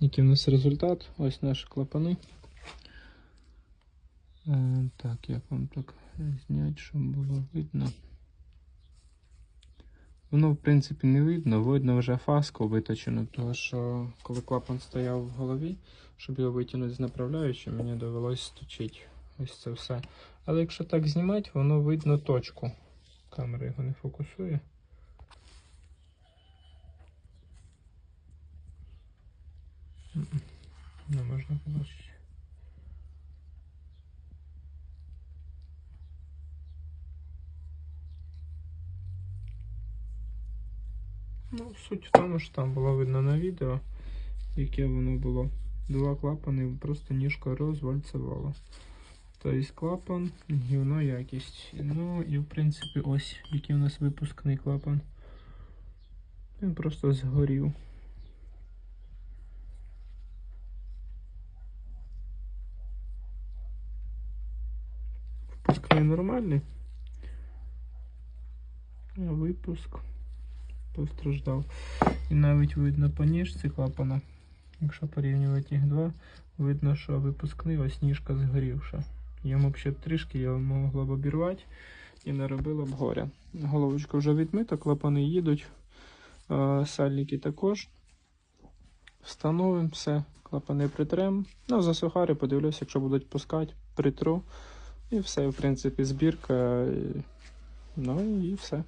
Який в нас результат? Ось наші клапани. Е, так, як вам так зняти, щоб було видно. Воно, в принципі, не видно. Видно вже фаску виточену, тому що коли клапан стояв в голові, щоб його витягнути з направляючим, мені довелось сточити ось це все. Але якщо так знімати, воно видно точку. Камера його не фокусує. Не можна побачити. Ну, суть в тому, що там було видно на відео, яке воно було. Два клапани, просто ніжка розвальцевала. Тобто клапан, гівно якість. Ну і в принципі ось який у нас випускний клапан. Він просто згорів. Впускний нормальний. А випуск постраждав. І навіть видно по ніжці клапана. Якщо порівнювати їх два, видно, що випускний ось ніжка згорівша. Йому б ще трішки його могло б обірвати і не робило б горя. Головочка вже відмита, клапани їдуть, сальники також. Встановимо все, клапани притрем. Ну, за сухари подивлюся, якщо будуть пускати, притру. І все, в принципі, збірка. Ну і все.